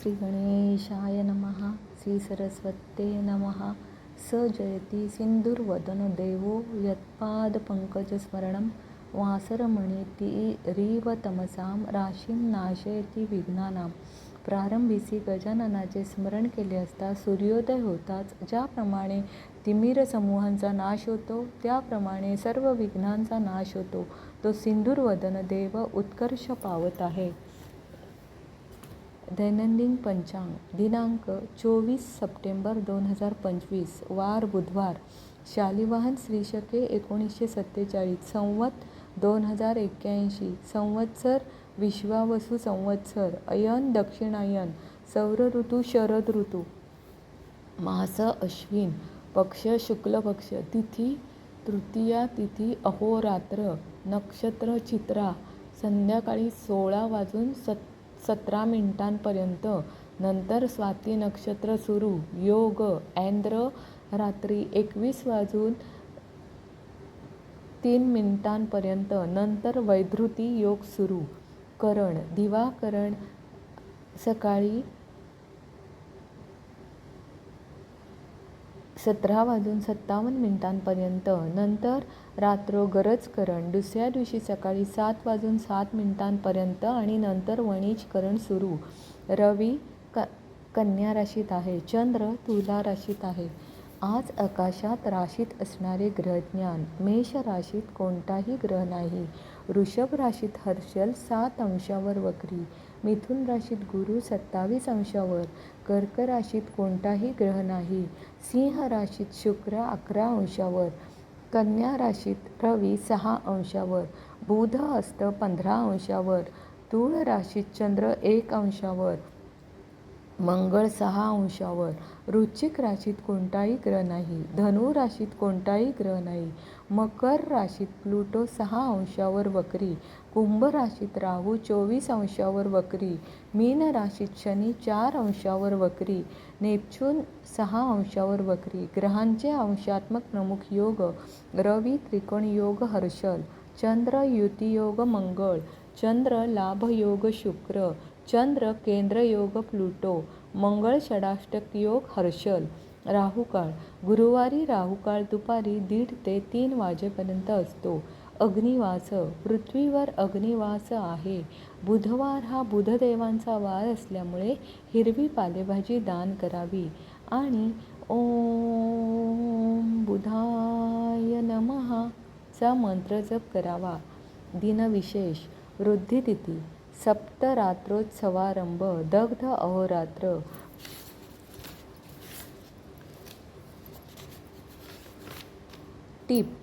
श्री गणेशाय नमः श्री सरस्वते नमः। स जयति सिंधुर्वदन देवो यत्पादपङ्कजस्मरणं वासरमणितिरीव तमसां राशीं नाशयति विघ्नानां। प्रारंभीसी गजाननाचे स्मरण केले असता सूर्योदय होताच ज्याप्रमाणे तिमिर समूहांचा नाश होतो त्याप्रमाणे सर्व विघ्नांचा नाश होतो तो सिंधुर्वदन देव उत्कर्ष पावत आहे। दैनंदिन पंचांग दिनांक चोवीस सप्टेंबर दोन हजार पंचवीस वार बुधवार शालिवाहन श्रीशके एकोणीसशे सत्तेचाळीस संवत दोन हजार एक्क्याऐंशी संवत्सर विश्वावसू संवत्सर अयन दक्षिणायन सौर ऋतू शरद ऋतू मास अश्विन पक्ष शुक्ल पक्ष तिथी तृतीया तिथी अहोरात्र नक्षत्र चित्रा संध्याकाळी सोळा वाजून सत् सतरा मिनिटांपर्यंत. नंतर स्वाती नक्षत्र सुरू. योग ऐंद्र रात्री एकवीस वाजून तीन मिनिटांपर्यंत. नंतर वैधृती योग सुरू. करण दिवाकरण सकाळी सतरा वाजून सत्तावन्न मिनिटांपर्यंत. नंतर रात्र गरजकरण दुसऱ्या दिवशी सकाळी सात वाजून सात मिनिटांपर्यंत आणि नंतर वणीजकरण सुरू. रवी क कन्या राशीत आहे. चंद्र तुला राशीत आहे. आज आकाशात राशीत असणारे ग्रहज्ञान. मेष राशीत कोणताही ग्रह नाही. वृषभ राशीत हर्षल सात अंशावर वक्री. मिथुन राशीत गुरु सत्तावीस अंशावर कर्क राशीत कोणताही ग्रह नाही. सिंह राशीत शुक्र अकरा अंशावर कन्या राशीत रवी सहा अंशावर बुध हस्त पंधरा अंशावर तुळ राशीत चंद्र एक अंशावर मंगळ सहा अंशावर. वृश्चिक राशीत कोणताही ग्रह नाही. धनु राशीत कोणताही ग्रह नाही. मकर राशीत प्लुटो सहा अंशावर वक्री. कुंभ राशीत राहू चोवीस अंशावर वक्री. मीन राशीत शनी चार अंशावर वक्री. नेपच्यून सहा अंशावर वक्री. ग्रहांचे अंशात्मक प्रमुख योग रवी त्रिकोण योग हर्षल. चंद्र युतियोग मंगळ. चंद्र लाभयोग शुक्र. चंद्र केंद्रयोग प्लुटो. मंगळ षडाष्टक योग हर्षल राहुकाळ. गुरुवारी राहुकाळ दुपारी दीड ते तीन वाजेपर्यंत असतो. अग्निवास पृथ्वीवर अग्निवास आहे. बुधवार हा बुधदेवांचा वार असल्यामुळे हिरवी पालेभाजी दान करावी. आणि ओम बुधाय नमः चा मंत्र जप करावा. दिनविशेष वृद्धितिथी. सप्तरात्रोत्सवारंभ दग्ध अहोरात्र. टीप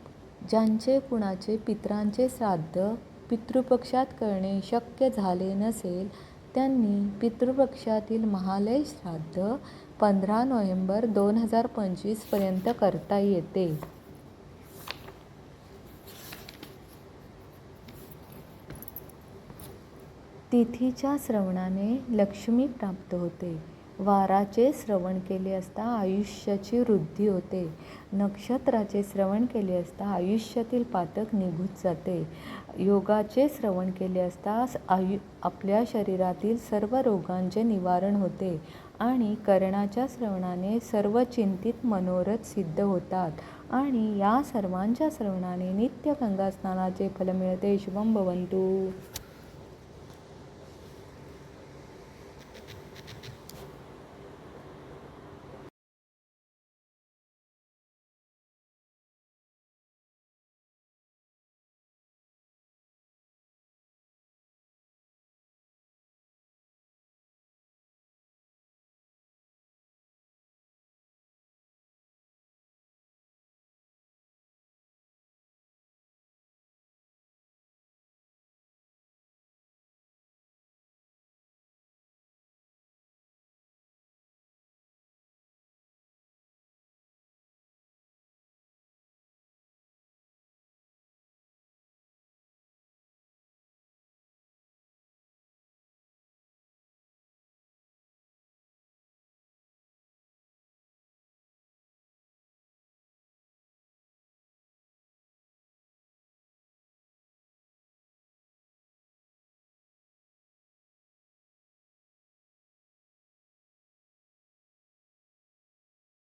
ज्यांचे कुणाचे पित्रांचे श्राद्ध पितृपक्षात करणे शक्य झाले नसेल त्यांनी पितृपक्षातील महालय श्राद्ध पंधरा नोव्हेंबर दोन हजार पंचवीसपर्यंत करता येते. तिथीच्या श्रवणाने लक्ष्मी प्राप्त होते. वाराचे श्रवण केले असता आयुष्याची वृद्धी होते. नक्षत्राचे श्रवण केले असता आयुष्यातील पातक निघून जाते. योगाचे श्रवण केले असता आयु आपल्या शरीरातील सर्व रोगांचे निवारण होते आणि कर्णाच्या श्रवणाने सर्व चिंतित मनोरथ सिद्ध होतात आणि या सर्वांच्या श्रवणाने नित्य गंगास्नानाचे फल मिळते. शुभम भवंतू.